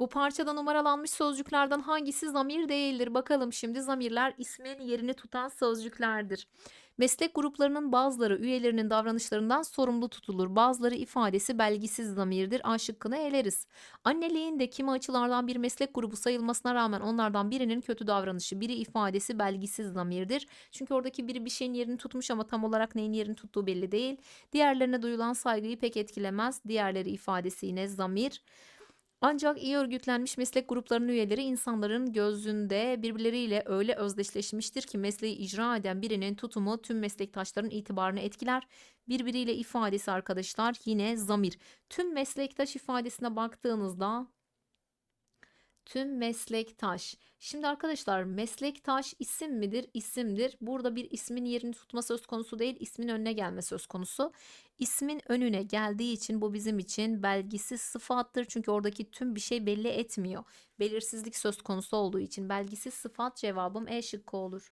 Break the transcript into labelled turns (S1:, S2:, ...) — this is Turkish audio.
S1: Bu parçada numaralanmış sözcüklerden hangisi zamir değildir? Bakalım şimdi zamirler ismin yerini tutan sözcüklerdir. Meslek gruplarının bazıları üyelerinin davranışlarından sorumlu tutulur. Bazıları ifadesi belgisiz zamirdir. A şıkkını eleriz. Anneliğin de kimi açılardan bir meslek grubu sayılmasına rağmen onlardan birinin kötü davranışı, biri ifadesi belgisiz zamirdir. Çünkü oradaki biri bir şeyin yerini tutmuş ama tam olarak neyin yerini tuttuğu belli değil. Diğerlerine duyulan saygıyı pek etkilemez. Diğerleri ifadesi yine zamir. Ancak iyi örgütlenmiş meslek gruplarının üyeleri insanların gözünde birbirleriyle öyle özdeşleşmiştir ki mesleği icra eden birinin tutumu tüm meslektaşların itibarını etkiler. Birbiriyle ifadesi arkadaşlar yine zamir. Tüm meslektaş ifadesine baktığınızda tüm meslektaş. Şimdi arkadaşlar meslektaş isim midir? İsimdir. Burada bir ismin yerini tutma söz konusu değil, ismin önüne gelme söz konusu. İsmin önüne geldiği için bu bizim için belgisiz sıfattır. Çünkü oradaki tüm bir şey belli etmiyor. Belirsizlik söz konusu olduğu için belgisiz sıfat cevabım E şıkkı olur.